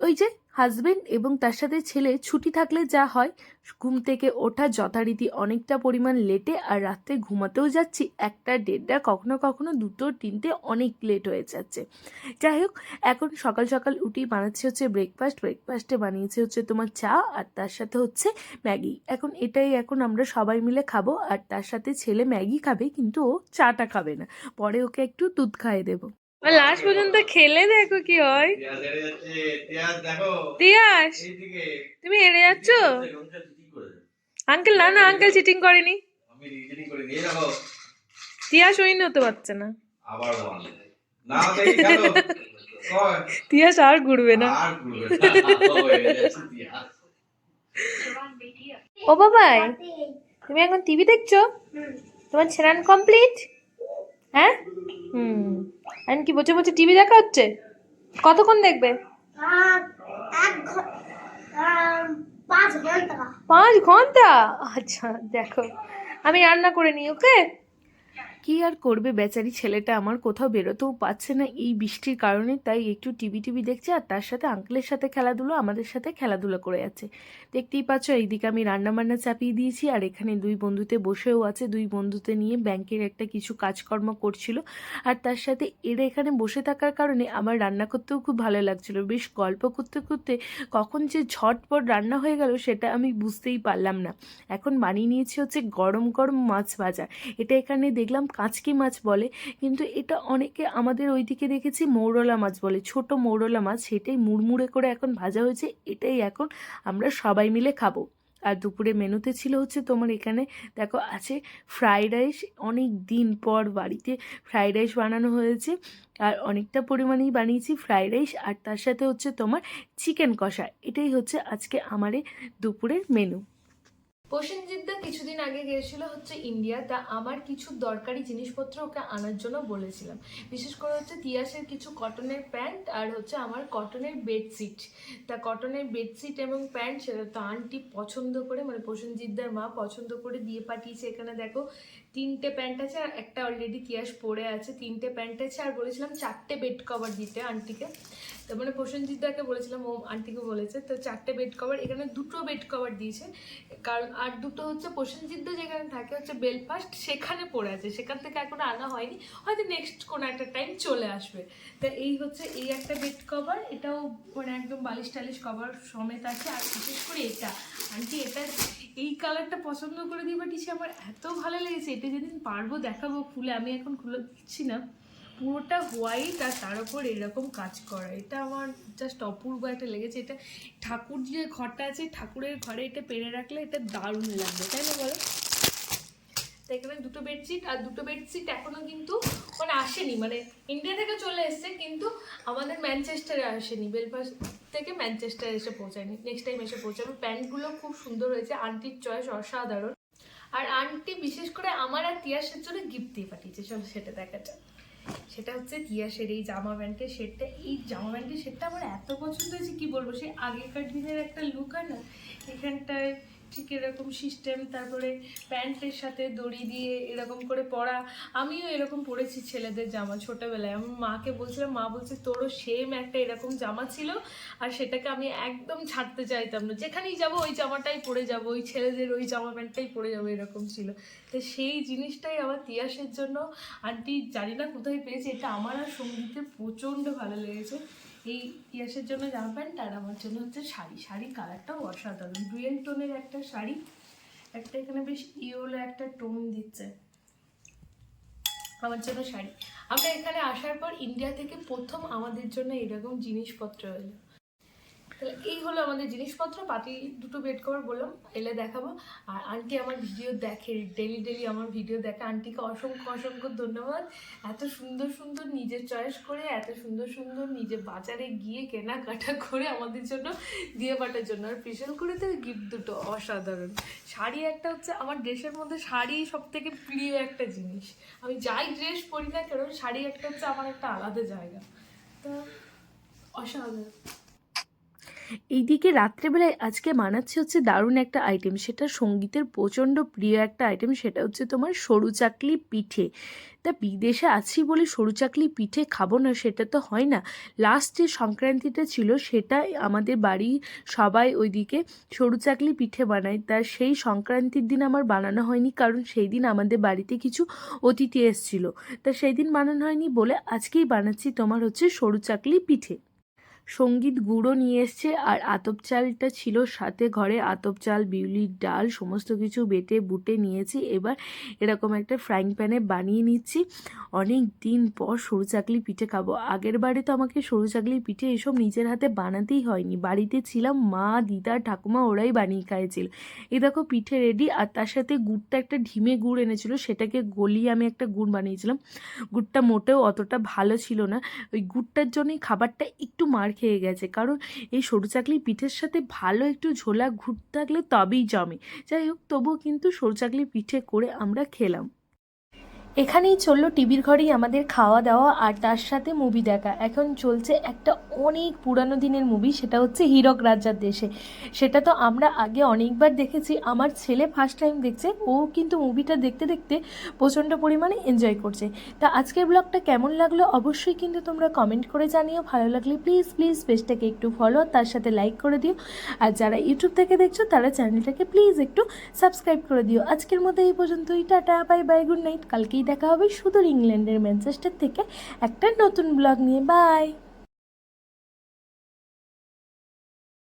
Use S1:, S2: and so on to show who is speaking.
S1: ওই যে হাজবেন্ড এবং তার সাথে ছেলে ছুটি থাকলে যা হয়, ঘুম থেকে ওঠা যথারীতি অনেকটা পরিমাণ লেটে আর রাত্রে ঘুমাতেও যাচ্ছি। একটা দেড়টা, কখনো কখনো দুটো, তিনটে অনেক লেট হয়ে যাচ্ছে। যাই হোক, এখন সকাল সকাল উঠি বানাচ্ছি হচ্ছে ব্রেকফাস্ট ব্রেকফাস্টে বানিয়েছে হচ্ছে তোমার চা আর তার সাথে হচ্ছে ম্যাগি। এখন এটাই এখন আমরা সবাই মিলে খাব আর তার সাথে ছেলে ম্যাগি খাবে কিন্তু ও চাটা খাবে না। পরে ওকে একটু দুধ খাইয়ে দেবো। লাস্ট পর্যন্ত খেলে দেখো কি হয়।
S2: তিয়াস
S1: তুমি হেরে যাচ্ছ। আঙ্কেল না না আঙ্কেল চিটিং করেনি। তিয়াস উইন হতে পারছে না। তিয়াস আর ঘুরবে না।
S2: আর ঘুরবে না। ও হেরে যাচ্ছে
S1: ও বাবাই তুমি এখন টিভি দেখছ? তোমার ছেড়ান কমপ্লিট হ্যাঁ? হুম। এখন কি বসে বসে টিভি দেখা হচ্ছে? কতক্ষণ দেখবে?
S3: পাঁচ
S1: ঘণ্টা? আচ্ছা দেখো। আমি রান্না করে নিই ওকে? কি আর করবে বেচারি ছেলেটা? আমার কোথাও বেরোতেও পাচ্ছে না এই বৃষ্টির কারণে। তাই একটু টিভি টিভি দেখছে আর তার সাথে আঙ্কেলের সাথে খেলাধুলো, আমাদের সাথে খেলাধুলো করে যাচ্ছে। দেখতেই পাচ্ছ, এইদিকে আমি রান্না বান্না চাপিয়ে দিয়েছি আর এখানে দুই বন্ধুতে বসেও আছে। দুই বন্ধুতে নিয়ে ব্যাংকের একটা কিছু কাজকর্ম করছিল আর তার সাথে এরা এখানে বসে থাকার কারণে আমার রান্না করতেও খুব ভালো লাগছিল। বেশ গল্প করতে করতে কখন যে ঝটপট রান্না হয়ে গেল সেটা আমি বুঝতেই পারলাম না। এখন বানিয়ে নিয়েছি হচ্ছে গরম গরম মাছ ভাজা। এটা এখানে দেখলাম কাঁচকি মাছ বলে, কিন্তু এটা অনেকে আমাদের ওইদিকে দেখেছি মৌরলা মাছ বলে, ছোট মৌরলা মাছ, সেটাই মুড়মুড়ে করে এখন ভাজা হয়েছে, এটাই এখন আমরা সবাই মিলে খাব। আর দুপুরে মেনুতে ছিল হচ্ছে তোমার এখানে, দেখো আছে ফ্রাইড রাইস অনেক দিন পর বাড়িতে ফ্রাইড রাইস বানানো হয়েছে, আর অনেকটা পরিমাণেই বানিয়েছি ফ্রাইড রাইস আর তার সাথে হচ্ছে তোমার চিকেন কষা, এটাই হচ্ছে আজকে আমার দুপুরের মেনু প্রসেনজিৎদা কিছুদিন আগে গিয়েছিল হচ্ছে ইন্ডিয়া তা আমার কিছু দরকারি জিনিসপত্র ওকে আনার জন্য বলেছিলাম। বিশেষ করে হচ্ছে তিয়াসের কিছু কটনের প্যান্ট আর হচ্ছে আমার কটনের বেডশিট তা কটনের বেডশিট এবং প্যান্ট সেটা তো আনটি পছন্দ করে মানে প্রসেনজিৎদার মা পছন্দ করে দিয়ে পাঠিয়েছে। এখানে দেখো তিনটে প্যান্ট আছে আর একটা অলরেডি তিয়াস পরে আছে। তিনটে প্যান্ট আছে আর বলেছিলাম চারটে বেড কভার দিতে আন্টিকে। তো মানে প্রসেনজিৎদাকে বলেছিলাম, ও আন্টিকে বলেছে, তো চারটে বেড কভার এখানে দুটো বেড কভার দিয়েছে। কারণ আর দুটো হচ্ছে প্রসেনজিৎদা যেখানে থাকে হচ্ছে বেলফাস্ট সেখানে পড়ে আছে। সেখান থেকে এখনও আনা হয়নি। হয়তো নেক্সট কোনো একটা টাইম চলে আসবে। তো এই হচ্ছে এই একটা বেড কভার এটাও মানে একদম বালিশ টালিশ কভার সমেত আছে। আর বিশেষ করে এটা আন্টি, এটা এই কালারটা পছন্দ করে দিয়ে পাঠিয়েছি আমার এত ভালো লেগেছে। এটা যেদিন পারব দেখাবো খুলে আমি এখন খুলে দিচ্ছি না। পুরোটা হোয়াইট আর তার উপর এরকম কাজ করা। এটা আমার জাস্ট অপূর্ব একটা লেগেছে। এটা ঠাকুর যে ঘরটা আছে, ঠাকুরের ঘরে এটা পেরে রাখলে এটা দারুণ লাগবে, তাই না বলো? এখানে দুটো বেডশিট, আর দুটো বেডশিট এখনও কিন্তু মানে আসেনি। মানে ইন্ডিয়া থেকে চলে এসছে, কিন্তু আমাদের ম্যানচেস্টারে আসেনি। বেলফাস্ট থেকে ম্যানচেস্টারে এসে পৌঁছায়নি। নেক্সট টাইম এসে পৌঁছাবে। প্যান্টগুলো খুব সুন্দর হয়েছে। আন্টির চয়েস অসাধারণ। আর আন্টি বিশেষ করে আমার আর তিয়াসের জন্য গিফট দিয়ে পাঠিয়েছে। চলো সেটা দেখা যাক। সেটা হচ্ছে তিয়াসের এই জামা প্যান্টের সেটটা। এই জামা প্যান্টের সেটটা আমার এত পছন্দ হয়েছে, কি বলব? সেই আগেকার দিনের একটা লুক আর না? এখানটায় ঠিক এরকম সিস্টেম তারপরে প্যান্টের সাথে দড়ি দিয়ে এরকম করে পরা। আমিও এরকম পরেছি ছেলেদের জামা ছোটোবেলায়। আমি মাকে বলছিলাম, মা বলছে তোরও সেম একটা এরকম জামা ছিল আর সেটাকে আমি একদম ছাড়তে চাইতাম না। যেখানেই যাব ওই জামাটাই পরে যাব, ওই ছেলেদের ওই জামা প্যান্টটাই পরে যাব, এরকম ছিল। তো সেই জিনিসটাই আমার তিয়াসের জন্য। আন্টি জানি না কোথায় পেয়েছি, এটা আমার আর সঙ্গীতের প্রচণ্ড ভালো লেগেছে। এই ইয়াসের জন্য জামা প্যান্ট আর আমার জন্য হচ্ছে শাড়ি। শাড়ির কালারটাও অসাধারণ। ডুয়েল টোনের একটা শাড়ি। একটা এখানে বেশ ইয়োলো একটা টোন দিচ্ছে। আমার জন্য শাড়ি। আমরা এখানে আসার পর ইন্ডিয়া থেকে প্রথম আমাদের জন্য এরকম জিনিসপত্র এলো। এই হলো আমাদের জিনিসপত্র। পাতি দুটো বেড কভার বললাম, এলে দেখাবো। আর আন্টি আমার ভিডিও দেখে ডেলি ডেলি আমার ভিডিও দেখে। আন্টিকে অসংখ্য অসংখ্য ধন্যবাদ। এত সুন্দর সুন্দর নিজের চয়েস করে, এত সুন্দর সুন্দর নিজে বাজারে গিয়ে কেনাকাটা করে আমাদের জন্য, দিয়ে পাঠার জন্য। আর স্পেশাল করে তো গিফট দুটো, অসাধারণ। শাড়ি একটা হচ্ছে, আমার ড্রেসের মধ্যে শাড়ি সব থেকে প্রিয় একটা জিনিস। আমি যাই ড্রেস পরি না কেন, শাড়ি একটা হচ্ছে আমার একটা আলাদা জায়গা। তো অসাধারণ। এইদিকে রাত্রেবেলায় আজকে বানাচ্ছি হচ্ছে দারুণ একটা আইটেম সেটা সঙ্গীতের প্রচণ্ড প্রিয় একটা আইটেম সেটা হচ্ছে তোমার সরু চাকলি পিঠে। তা বিদেশে আছি বলে সরু চাকলি পিঠে খাব না, সেটা তো হয় না। লাস্ট যে সংক্রান্তিটা ছিল সেটা আমাদের বাড়ি সবাই ওইদিকে সরু চাকলি পিঠে বানায়। তা সেই সংক্রান্তির দিন আমার বানানো হয়নি, কারণ সেই দিন আমাদের বাড়িতে কিছু অতিথি এসেছিল। তা সেই দিন বানানো হয়নি বলে আজকেই বানাচ্ছি তোমার হচ্ছে সরু চাকলি পিঠে। সংগীত গুঁড়ো নিয়ে এসছে আর আতপ চালটা ছিল সাথে ঘরে। আতপ চাল, বিউলির ডাল, সমস্ত কিছু বেটে বুটে নিয়েছি। এবার এরকম একটা ফ্রাইং প্যানে বানিয়ে নিচ্ছি। অনেক দিন পর সরু চাকলি পিঠে খাব। আগের বারে তো আমাকে সরু চাকলি পিঠে এসব নিজের হাতে বানাতেই হয়নি। বাড়িতে ছিলাম, মা, দিদা, ঠাকুমা ওরাই বানিয়ে খাইয়েছিল। এই দেখো পিঠে রেডি আর তার সাথে গুড়টা একটা ঢিমে গুড় এনেছিল। সেটাকে গলিয়ে আমি একটা গুড় বানিয়েছিলাম। গুড়টা মোটেও অতটা ভালো ছিল না। ওই গুড়টার জন্যই খাবারটা একটু মার খেয়ে গেছে। কারণ এই সরু চাকলি পিঠের সাথে ভালো একটু ঝোলা ঘুরতে থাকলে তবেই জমে। যাই হোক, তবুও কিন্তু সরু চাকলি পিঠে করে আমরা খেলাম। এখানেই চলল টিভির ঘরেই আমাদের খাওয়া দাওয়া আর তার সাথে মুভি দেখা। এখন চলছে একটা অনেক পুরানো দিনের মুভি সেটা হচ্ছে হীরক রাজার দেশে। সেটা তো আমরা আগে অনেকবার দেখেছি। আমার ছেলে ফার্স্ট টাইম দেখছে, ও কিন্তু মুভিটা দেখতে দেখতে প্রচণ্ড পরিমাণে এনজয় করছে। তা আজকের ব্লগটা কেমন লাগল অবশ্যই কিন্তু তোমরা কমেন্ট করে জানিও। ভালো লাগলে প্লিজ প্লিজ পেজটাকে একটু ফলো তার সাথে লাইক করে দিও। আর যারা ইউটিউব থেকে দেখছ, তারা চ্যানেলটাকে প্লিজ একটু সাবস্ক্রাইব করে দিও। আজকের মতো এই পর্যন্তই, tata bye bye good night কালকেই দেখা হবে সুদূর ইংল্যান্ডের ম্যানচেস্টার থেকে একটা নতুন ব্লগ নিয়ে। বাই